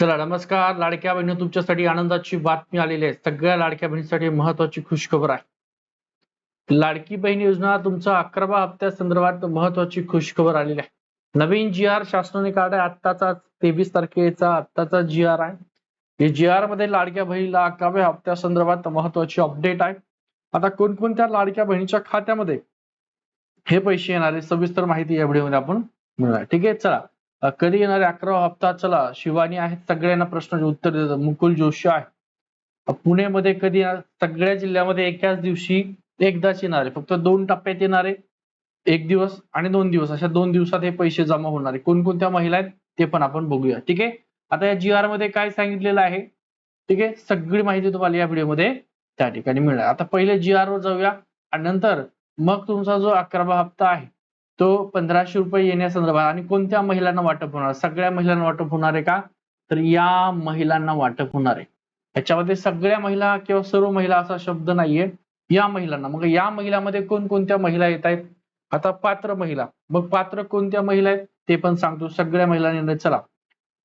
चला नमस्कार. लाडक्या बहिणी तुमच्यासाठी आनंदाची बातमी आलेली आहे. सगळ्या लाडक्या बहिणीसाठी महत्वाची खुशखबर आहे. लाडकी बहीण योजना तुमचा अकरावा हप्त्या संदर्भात महत्वाची खुशखबर आलेली आहे. नवीन जी आर शासनाने काढाय आत्ताचा तेवीस तारखेचा आत्ताचा जी आर आहे. जी आरमध्ये लाडक्या बहिणीला अकराव्या हप्त्या संदर्भात महत्वाची अपडेट आहे. आता कोणकोणत्या लाडक्या बहिणीच्या खात्यामध्ये हे पैसे येणारे सविस्तर माहिती या व्हिडिओमध्ये आपण मिळणार ठीक आहे? चला. कधी येणारे अकरा हप्ता चला शिवानी आहेत सगळ्यांना प्रश्नाचे उत्तर देतात. मुकुल जोशी आहे पुण्यामध्ये कधी सगळ्या जिल्ह्यामध्ये एकाच दिवशी एकदाच येणारे. फक्त दोन टप्प्यात येणारे. एक दिवस आणि दोन दिवस. अशा दोन दिवसात हे पैसे जमा होणार आहे कोणकोणत्या महिला आहेत ते पण आपण बघूया. ठीक आहे? आता या जी आरमध्ये काय सांगितलेलं आहे? ठीक आहे? सगळी माहिती तुम्हाला या व्हिडिओमध्ये त्या ठिकाणी मिळणार. आता पहिले जी आर वर जाऊया आणि नंतर मग तुमचा जो अकरावा हप्ता आहे तो पंधराशे रुपये येण्यासंदर्भात आणि कोणत्या महिलांना वाटप होणार? सगळ्या महिलांना वाटप होणार आहे का? तर या महिलांना वाटप होणार आहे. याच्यामध्ये सगळ्या महिला किंवा सर्व महिला असा शब्द नाहीये. या महिलांना. मग या महिलांमध्ये कोणकोणत्या महिला येत आहेत? आता पात्र महिला. मग पात्र कोणत्या महिला आहेत? ते पण सांगतो. सगळ्या महिलांनी चला.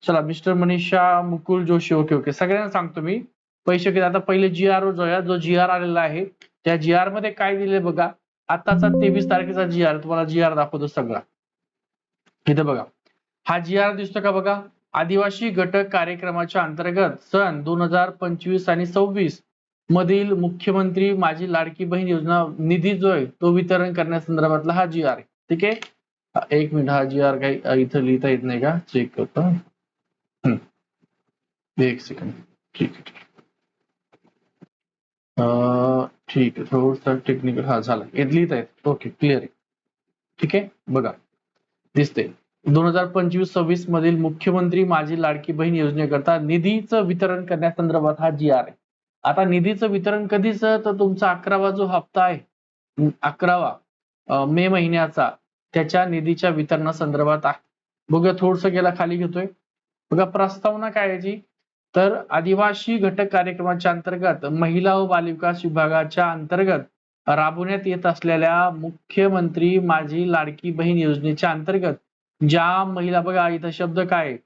चला mister Manisha Mukul Joshi okay okay. सगळ्यांना सांगतो मी. पैसे किती आता पहिले जी आर जो जी आर आलेला आहे त्या जी आरमध्ये काय दिले बघा? आताचा तेवीस तारखेचा जी आर तुम्हाला जी आर दाखवतो सगळा. इथे बघा. हा जी आर दिसतो का बघा? आदिवासी घटक कार्यक्रमाच्या अंतर्गत सन दोन हजार पंचवीस आणि सव्वीस मधील मुख्यमंत्री माझी लाडकी बहीण योजना निधी जो आहे तो वितरण करण्यासंदर्भातला हा जी आर आहे. ठीक आहे? एक मिनिट हा जी आर काही इथं लिहिता येत नाही का? चेक करतो. एक सेकंड ठीक आहे ठीक आहे. थोडसा टेक्निकल हा झाला. येत लिहिता ओके क्लिअर आहे. ठीक आहे? बघा. दिसते दोन हजार पंचवीस सव्वीस मधील मुख्यमंत्री माझी लाडकी बहीण योजनेकरता निधीचं वितरण करण्यासंदर्भात हा जी आर आहे. आता निधीचं वितरण कधीच? तर तुमचा अकरावा जो हप्ता आहे अकरावा मे महिन्याचा त्याच्या निधीच्या वितरणासंदर्भात आहे. बघा थोडस गेला खाली घेतोय. बघा प्रस्तावना काय याची? तर आदिवासी घटक कार्यक्रमाच्या अंतर्गत महिला व बालविकास विभागाच्या अंतर्गत राबवण्यात येत असलेल्या मुख्यमंत्री माझी लाडकी बहीण योजनेच्या अंतर्गत ज्या महिला बघा इथं शब्द काय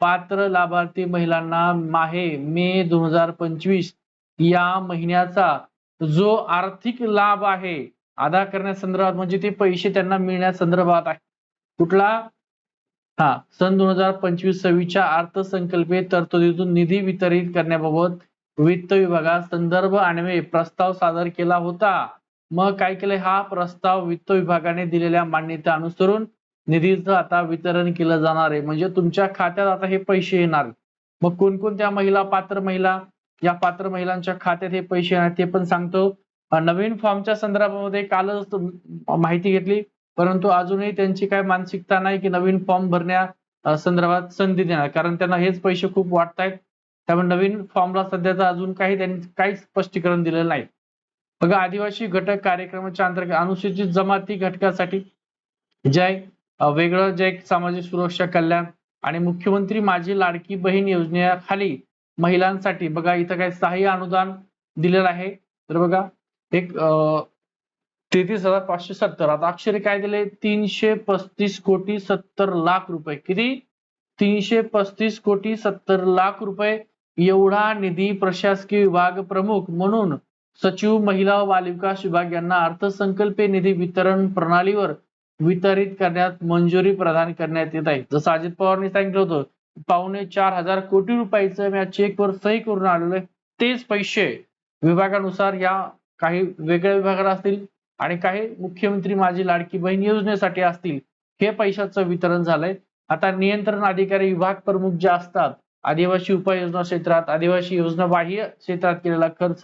पात्र लाभार्थी महिलांना माहे मे दोन हजार पंचवीस या महिन्याचा जो आर्थिक लाभ आहे अदा करण्यासंदर्भात म्हणजे ते पैसे त्यांना मिळण्यासंदर्भात आहे. कुठला? हा सन दोन हजार पंचवीस सव्वीसच्या अर्थसंकल्पीय तरतुदीतून निधी वितरित करण्याबाबत वित्त विभागात संदर्भ आणवे प्रस्ताव सादर केला होता. मग काय केलंय हा प्रस्ताव वित्त विभागाने दिलेल्या मान्यता अनुसरून निधीचं आता वितरण केलं जाणार आहे. म्हणजे तुमच्या खात्यात आता हे पैसे येणार मग कोणकोणत्या महिला पात्र महिला या पात्र महिलांच्या खात्यात हे पैसे येणार ते पण सांगतो. नवीन फॉर्मच्या संदर्भामध्ये कालच माहिती घेतली. परंतु अजूनही त्यांची काय मानसिकता नाही की नवीन फॉर्म भरण्या संदर्भात संधी देणार. कारण त्यांना हेच पैसे खूप वाटतायत. त्यामुळे नवीन फॉर्मला सध्याचा अजून काही त्यांनी काहीच स्पष्टीकरण दिलेलं नाही. बघा आदिवासी घटक कार्यक्रमाच्या अंतर्गत अनुसूचित जमाती घटकासाठी जय वेगळं जे एक सामाजिक सुरक्षा कल्याण आणि मुख्यमंत्री माझी लाडकी बहीण योजनेखाली महिलांसाठी बघा इथं काय सहाय्य अनुदान दिलेलं आहे. तर बघा एक तेहतीस हजार पाचशे सत्तर. आता अक्षरे काय दिले? तीनशे पस्तीस कोटी सत्तर लाख रुपये. किती? तीनशे पस्तीस कोटी सत्तर लाख रुपये. एवढा निधी प्रशासकीय विभाग प्रमुख म्हणून सचिव महिला व बालविकास विभाग यांना अर्थसंकल्पीय निधी वितरण प्रणालीवर वितरित करण्यात मंजुरी प्रदान करण्यात येत आहे. जसं अजित पवारनी सांगितलं होतं पावणे चार हजार कोटी रुपयाचं या चेकवर सही करून आलेलं आहे. तेच पैसे विभागानुसार या काही वेगळ्या विभागाला असतील आणि काही मुख्यमंत्री माझी लाडकी बहीण योजनेसाठी असतील हे पैशाचं वितरण झालंय. आता नियंत्रण अधिकारी विभाग प्रमुख जे असतात आदिवासी उपाययोजना क्षेत्रात आदिवासी योजना बाह्य क्षेत्रात केलेला खर्च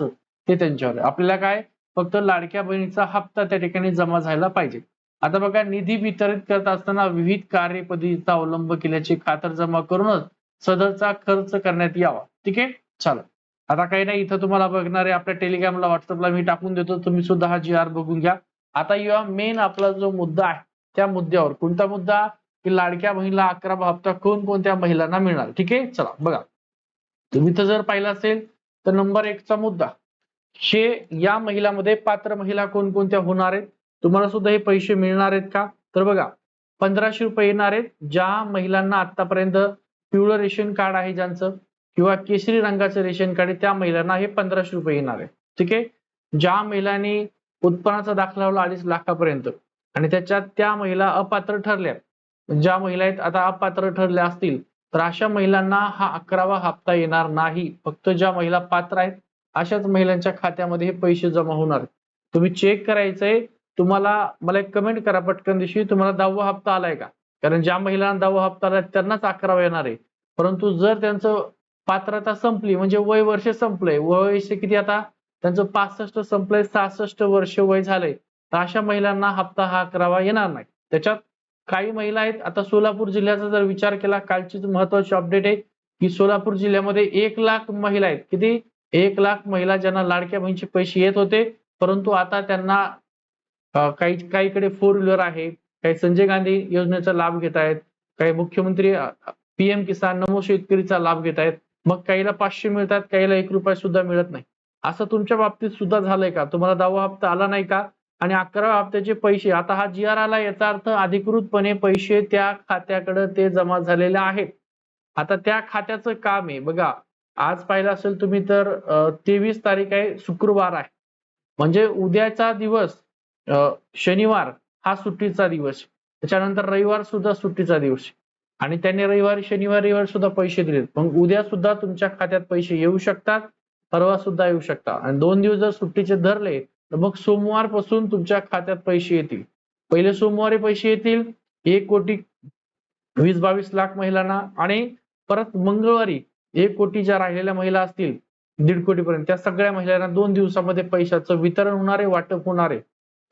ते त्यांच्यावर आपल्याला काय? फक्त लाडक्या बहिणीचा हप्ता त्या ठिकाणी जमा झाला पाहिजे. आता बघा निधी वितरित करत असताना विविध कार्यपद्धतीचा अवलंब केल्याची खातरजमा करूनच सदरचा खर्च करण्यात यावा. ठीक आहे? चला आता काही नाही इथं तुम्हाला बघणारे आपल्या टेलिग्रामला व्हॉट्सअपला मी टाकून देतो तुम्ही सुद्धा हा जी आर बघून घ्या. आता या मेन आपला जो मुद्दा आहे त्या मुद्द्यावर. कोणता मुद्दा? की लाडक्या बहिणीला अकरा हप्ता कोणकोणत्या महिलांना मिळणार? ठीक आहे? चला बघा. तुम्ही तर जर पाहिलं असेल तर नंबर एकचा मुद्दा. हे या महिलामध्ये पात्र महिला कोणकोणत्या होणार आहेत? तुम्हाला सुद्धा हे पैसे मिळणार आहेत का? तर बघा पंधराशे रुपये येणार आहेत ज्या महिलांना आतापर्यंत पिवळं रेशन कार्ड आहे ज्यांचं. किंवा केशरी रंगाचं रेशन कार्ड त्या महिलांना हे पंधराशे रुपये येणार आहे. ठीक आहे? ज्या महिलांनी उत्पन्नाचा दाखला लावला अडीच लाखापर्यंत आणि त्याच्यात त्या महिला अपात्र ठरल्या. ज्या महिला आहेत आता अपात्र ठरल्या असतील तर अशा महिलांना हा अकरावा हप्ता येणार नाही. फक्त ज्या महिला पात्र आहेत अशाच महिलांच्या खात्यामध्ये हे पैसे जमा होणार तुम्ही चेक करायचंय तुम्हाला मला एक कमेंट करा पटकन दिवशी तुम्हाला दहावा हप्ता आलाय का? कारण ज्या महिलांना दहावा हप्ता आलाय त्यांनाच अकरावा येणार आहे. परंतु जर त्यांचं पात्रता संपली म्हणजे वय वर्ष संपलंय. वय किती आता? त्यांचं पासष्ट संपलंय सहासष्ट वर्ष वय झालंय. तर अशा महिलांना हप्ता हा अकरावा येणार नाही. त्याच्यात काही महिला आहेत आता सोलापूर जिल्ह्याचा जर विचार केला कालचीच महत्वाची अपडेट आहे की सोलापूर जिल्ह्यामध्ये एक लाख महिला आहेत. किती? एक लाख महिला ज्यांना लाडक्या बहिणीचे पैसे येत होते परंतु आता त्यांना काही काहीकडे फोर व्हीलर आहे काही संजय गांधी योजनेचा लाभ घेत आहेत काही मुख्यमंत्री पीएम किसान नमो शेतकरीचा लाभ घेत आहेत. मग काहीला पाचशे मिळतात काहीला एक रुपया सुद्धा मिळत नाही. असं तुमच्या बाबतीत सुद्धा झालंय का? तुम्हाला दहावा हप्ता आला नाही का? आणि अकराव्या हप्त्याचे पैसे आता हा जी आर आला याचा अर्थ अधिकृतपणे पैसे त्या खात्याकडे ते जमा झालेले आहेत. आता त्या खात्याचं काम आहे. बघा आज पाहिलं असेल तुम्ही तर तेवीस तारीख आहे शुक्रवार आहे. म्हणजे उद्याचा दिवस शनिवार हा सुट्टीचा दिवस. त्याच्यानंतर रविवार सुद्धा सुट्टीचा दिवस आणि त्यांनी रविवारी शनिवार रविवार सुद्धा पैसे दिलेत. मग उद्या सुद्धा तुमच्या खात्यात पैसे येऊ शकतात परवा सुद्धा येऊ शकतात. आणि दोन दिवस जर सुट्टीचे धरले तर मग सोमवारपासून तुमच्या खात्यात पैसे येतील. पहिले सोमवारी पैसे येतील एक कोटी वीस बावीस लाख महिलांना आणि परत मंगळवारी एक कोटी ज्या राहिलेल्या महिला असतील दीड कोटीपर्यंत. त्या सगळ्या महिलांना दोन दिवसामध्ये पैशाचं वितरण होणार आहे वाटप होणार. आहे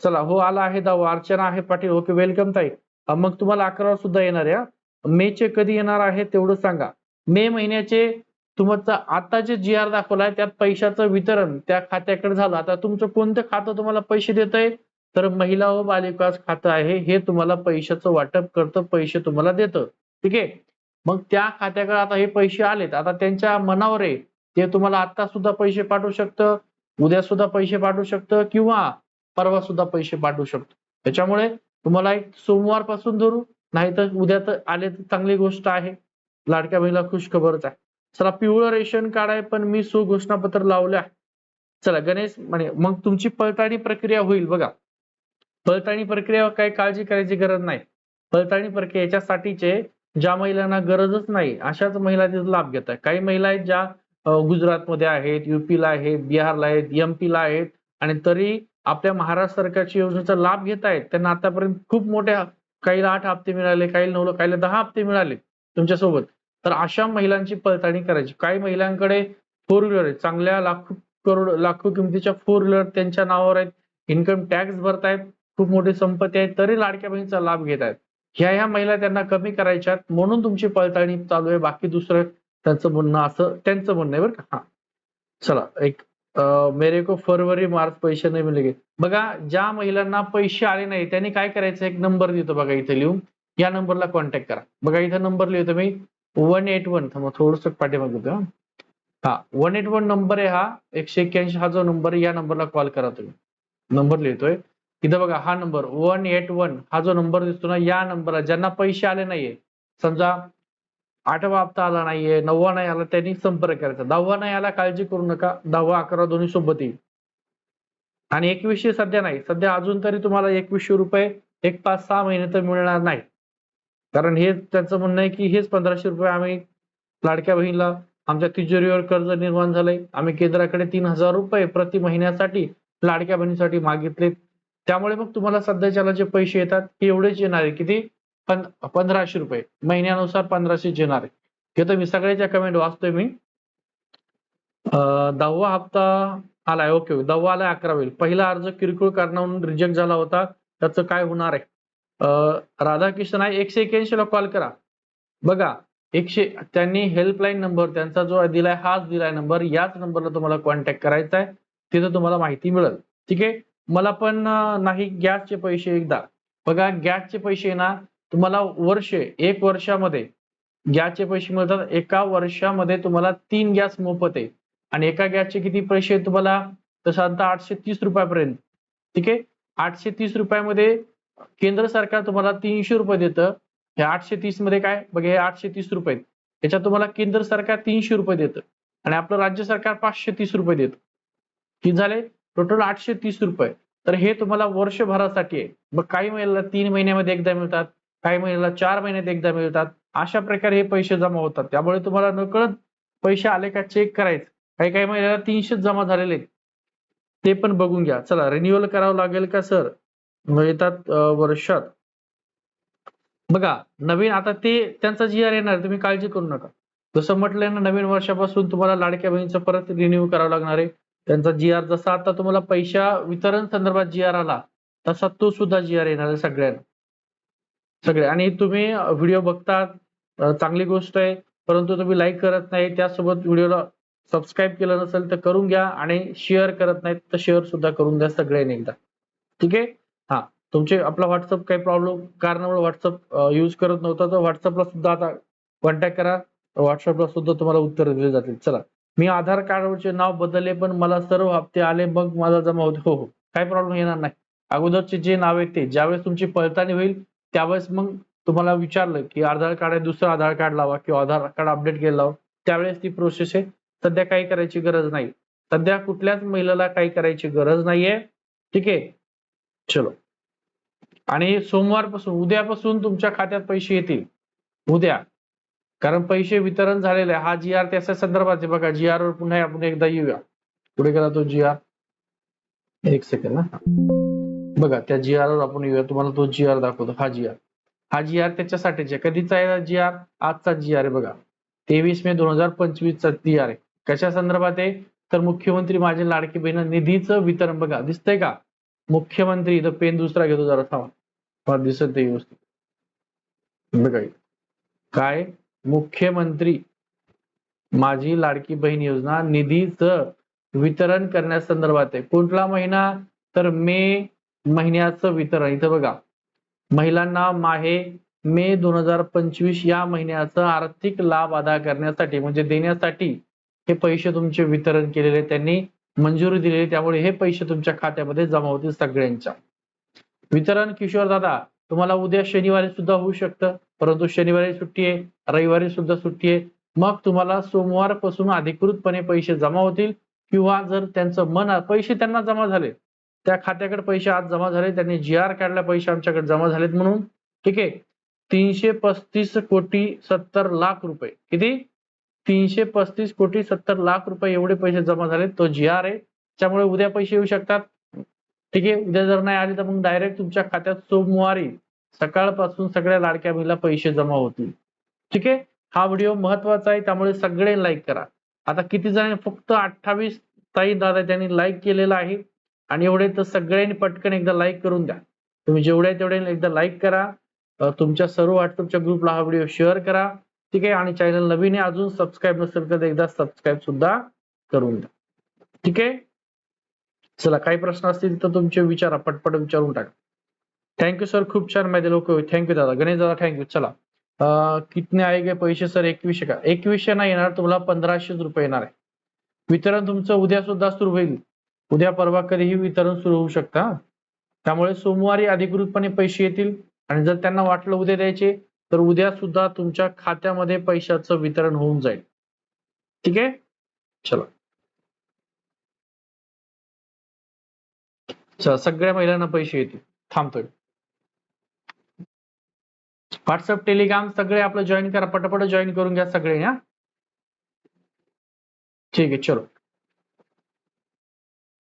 चला हो आला आहे दावा अर्चना आहे पाटील. ओके वेलकम ताई. मग तुम्हाला अकरा सुद्धा येणार आहे मेचे कधी येणार आहे तेवढं सांगा. मे महिन्याचे तुमचं आता जे जी आर दाखवलाय त्यात पैशाचं वितरण त्या खात्याकडे झालं. आता तुमचं कोणतं खातं तुम्हाला पैसे देत आहे? तर महिला व बालविकास खातं आहे हे तुम्हाला पैशाचं वाटप करतं पैसे तुम्हाला देतं. ठीक आहे? मग त्या खात्याकडे आता हे पैसे आलेत. आता त्यांच्या मनावर आहे ते तुम्हाला आता सुद्धा पैसे पाठवू शकतं उद्या सुद्धा पैसे पाठवू शकतं किंवा परवा सुद्धा पैसे पाठवू शकतो. त्याच्यामुळे तुम्हाला एक सोमवारपासून धरू नाही तर उद्या तर आले तर चांगली गोष्ट आहे. लाडक्या बहिणीला खुश खबरच आहे. चला पिवळं रेशन कार्ड आहे पण मी सुघोषणापत्र लावलं आहे. चला गणेश म्हणे मग तुमची पडताळणी प्रक्रिया होईल बघा. पळताळणी प्रक्रिया काही काळजी करायची गरज नाही. पळताळणी प्रक्रिया याच्यासाठीचे ज्या महिलांना गरजच नाही अशाच महिला तिथं लाभ घेत आहेत. काही महिला आहेत ज्या गुजरातमध्ये आहेत युपीला आहेत बिहारला आहेत एमपीला आहेत आणि तरी आपल्या महाराष्ट्र सरकारच्या योजनेचा लाभ घेत आहेत. त्यांना आतापर्यंत खूप मोठ्या काहीला आठ हप्ते मिळाले काही नऊ काहीला दहा हप्ते मिळाले तुमच्यासोबत. तर अशा महिलांची पडताळणी करायची. काही महिलांकडे फोर व्हीलर आहे चांगल्या लाखो करोड लाखो किमतीच्या फोर व्हीलर त्यांच्या नावावर आहेत. इन्कम टॅक्स भरतायत. खूप मोठी संपत्ती आहे. तरी लाडक्या बहिणीचा लाभ घेत आहेत ह्या ह्या महिला त्यांना कमी करायच्यात. म्हणून तुमची पडताळणी चालू आहे. बाकी दुसरं त्यांचं म्हणणं असं त्यांचं म्हणणं आहे बरं का. हा. चला एक अं, मेरे को फरवरी मार्च पैसे नाही मिळले बघा ज्या महिलांना पैसे आले नाही त्यांनी काय करायचं? एक नंबर देतो बघा इथे लिहून. या नंबरला कॉन्टॅक्ट करा. बघा इथं नंबर लिहितो मी. वन एट वन थोडस पाठीमाग देतो हा. हा वन एट वन नंबर आहे हा. एकशे एक्क्याऐंशी हा जो नंबर आहे या नंबरला कॉल करा तुम्ही. नंबर लिहितोय. इथं बघा हा नंबर वन एट वन हा जो नंबर दिसतो ना या नंबरला ज्यांना पैसे आले नाहीये समजा आठवा हप्ता आला नाहीये नववा नाही आला त्यांनी संपर्क करायचा. दहावा नाही आला काळजी करू नका. दहावा अकरा दोन्ही सोबत येईल. आणि एकवीसशे सध्या नाही. सध्या अजून तरी तुम्हाला एकवीसशे रुपये एक पाच सहा महिने तर मिळणार नाही कारण हे त्यांचं म्हणणं आहे की हेच पंधराशे रुपये आम्ही लाडक्या बहिणीला आमच्या तिजोरीवर कर्ज निर्माण झालंय. आम्ही केंद्राकडे तीन हजार रुपये प्रति महिन्यासाठी लाडक्या बहिणीसाठी मागितले त्यामुळे मग तुम्हाला सध्याच्याला जे पैसे येतात ते एवढेच येणार आहे. किती? पण पंधराशे रुपये. महिन्यानुसार पंधराशे येणार आहे. तर मी सगळ्याच्या कमेंट वाचतोय मी. दहावा हप्ता आलाय ओके. ओके दहावा आलाय अकरा होईल. पहिला अर्ज किरकोळ कारणावरून रिजेक्ट झाला होता. त्याचं काय होणार आहे? अं, राधाकृष्ण आहे एकशे एक्याऐंशी ला कॉल करा. बघा एकशे त्यांनी हेल्पलाईन नंबर त्यांचा जो दिलाय हाच दिलाय नंबर याच नंबरला तुम्हाला कॉन्टॅक्ट करायचा आहे. तिथं तुम्हाला माहिती मिळेल. ठीक आहे? मला पण नाही गॅसचे पैसे एकदा. बघा गॅसचे पैसे ना तुम्हाला वर्ष एक वर्षामध्ये गॅसचे पैसे मिळतात. एका वर्षामध्ये तुम्हाला तीन गॅस मोफत आहे. आणि एका गॅसचे किती पैसे तुम्हाला? तर साधारणतः आठशे तीस रुपयापर्यंत. ठीक आहे? आठशे तीस रुपयामध्ये केंद्र सरकार तुम्हाला तीनशे रुपये देतं. हे आठशे तीसमध्ये काय? बघा हे आठशे तीस रुपये याच्यात तुम्हाला केंद्र सरकार तीनशे रुपये देतं. आणि आपलं राज्य सरकार पाचशे तीस रुपये देतं. किती झाले? टोटल आठशे तीस रुपये. तर हे तुम्हाला वर्षभरासाठी आहे. मग काही महिन्याला तीन महिन्यामध्ये एकदा मिळतात. काही महिन्याला चार महिन्यात एकदा मिळतात. अशा प्रकारे हे पैसे जमा होतात. त्यामुळे तुम्हाला नकळत पैसे आले का चेक करायचं. काही काही महिन्याला तीनशेच जमा झालेले आहेत. ते पण बघून घ्या. चला रिन्युअल करावं लागेल का सर येतात वर्षात. बघा नवीन आता ते त्यांचा जी आर येणार तुम्ही काळजी करू नका. जसं म्हटलंय ना नवीन वर्षापासून तुम्हाला लाडक्या बहिणीचं परत रिन्यू करावं लागणार आहे. त्यांचा जी आर जसा आता तुम्हाला पैशा वितरण संदर्भात जी आर आला तसा तो सुद्धा जी आर येणार आहे सगळ्यांना. सगळे. आणि तुम्ही व्हिडिओ बघतात चांगली गोष्ट आहे परंतु तुम्ही लाईक करत नाही त्यासोबत व्हिडिओला सबस्क्राईब केलं नसेल तर करून घ्या आणि शेअर करत नाहीत तर शेअर सुद्धा करून द्या सगळ्यांनी एकदा. ठीक आहे? हा. तुमचे आपला व्हॉट्सअप काही प्रॉब्लेम कारणामुळे व्हॉट्सअप युज करत नव्हता तर व्हॉट्सअपला सुद्धा आता कॉन्टॅक्ट करा. व्हॉट्सअपला सुद्धा तुम्हाला उत्तर दिले जातील. चला. मी आधार कार्डवरचे नाव बदलले पण मला सर्व हप्ते आले मग माझा जमा होते. हो हो. काही प्रॉब्लेम येणार नाही. अगोदरचे जे नाव आहे ते ज्यावेळेस तुमची पडताळणी होईल त्यावेळेस मग तुम्हाला विचारलं की आधार कार्ड आहे दुसरं आधार कार्ड लावा किंवा आधार कार्ड अपडेट केलं लावा. त्यावेळेस ती प्रोसेस आहे. सध्या काही करायची गरज नाही. सध्या कुठल्याच महिलेला काही करायची गरज नाहीये. ठीक आहे? चलो. आणि सोमवारपासून उद्यापासून तुमच्या खात्यात पैसे येतील. उद्या. कारण पैसे वितरण झालेले हा जी आर त्याच्या संदर्भात आहे बघा. जी आर वर पुन्हा आपण एकदा येऊया. पुढे गेला तो जी आर एक सेकंड ना बघा त्या जी आर वर आपण येऊया. तुम्हाला तो जी आर दाखवतो. हा जी आर हा जी आर त्याच्यासाठीच आहे कधीचा आहे जी आर आजचा जी आर आहे बघा. तेवीस मे दोन हजार पंचवीसचा जी आर आहे. कशा संदर्भात आहे? तर मुख्यमंत्री माझे लाडकी बहीण निधीचं वितरण बघा. दिसतंय का? मुख्यमंत्री इथं पेन दुसरा घेतो जरा थांबा. दिसत ते व्यवस्थित. बघा काय? मुख्यमंत्री माझी लाडकी बहीण योजना निधीचं वितरण करण्यासंदर्भात आहे. कुठला महिना? तर मे महिन्याचं वितरण. इथं बघा. महिलांना माहे मे दोन हजार पंचवीस या महिन्याचा आर्थिक लाभ अदा करण्यासाठी म्हणजे देण्यासाठी हे पैसे तुमचे वितरण केलेले त्यांनी मंजुरी दिलेली त्यामुळे हे पैसे तुमच्या खात्यामध्ये जमा होतील सगळ्यांच्या. वितरण किशोर दादा तुम्हाला उद्या शनिवारी सुद्धा होऊ शकतं परंतु शनिवारी सुट्टी आहे रविवारी सुद्धा सुट्टी आहे. मग तुम्हाला सोमवारपासून अधिकृतपणे पैसे जमा होतील किंवा जर त्यांचं मन पैसे त्यांना जमा झाले त्या खात्याकडे पैसे आज जमा झाले त्यांनी जी आर काढला पैसे आमच्याकडे जमा झालेत म्हणून. ठीक आहे? तीनशे पस्तीस कोटी सत्तर लाख रुपये. किती? तीनशे पस्तीस कोटी सत्तर लाख रुपये एवढे पैसे जमा झाले तो जी आर आहे. त्यामुळे उद्या पैसे येऊ शकतात. ठीक आहे? उद्या जर नाही आले तर मग डायरेक्ट तुमच्या खात्यात सोमवारी सकाळपासून सगळ्या लाडक्या मुलीला पैसे जमा होतील. ठीक आहे? हा व्हिडिओ महत्त्वाचा आहे त्यामुळे सगळे लाईक करा. आता किती जण फक्त अठ्ठावीस ताई दादा त्यांनी लाईक केलेला आहे. आणि एवढे तर सगळ्यांनी पटकन एकदा लाईक करून द्या. तुम्ही जेवढे तेवढे एकदा लाईक करा. तुमच्या सर्व व्हॉट्सअपच्या ग्रुपला हा व्हिडिओ शेअर करा. ठीक आहे? आणि चॅनल नवीन आहे अजून सबस्क्राईब नसेल तर एकदा सबस्क्राईब सुद्धा करून द्या. ठीक आहे? चला काही प्रश्न असतील तर तुमचे विचारा पटपट विचारून टाका. थँक्यू सर खूप छान माहिती लोक थँक्यू दादा. गणेश दादा थँक्यू चला. कितने आहे गे पैसे सर एकवीसशे का? एकवीसशे नाही येणार तुम्हाला पंधराशेच रुपये येणार आहे. वितरण तुमचं उद्या सुद्धा सुरू होईल. उद्या परवा कधीही वितरण सुरू होऊ शकतं त्यामुळे सोमवारी अधिकृतपणे पैसे येतील आणि जर त्यांना वाटलं उद्या द्यायचे तर उद्या सुद्धा तुमच्या खात्यामध्ये पैशाचं वितरण होऊन जाईल. ठीक आहे? चला. चला सगळ्या महिलांना पैसे येतील. थांबतोय. व्हॉट्सअप टेलिग्राम सगळे आपलं जॉईन करा. पटापट जॉईन करून घ्या सगळे हा. ठीक आहे चलो.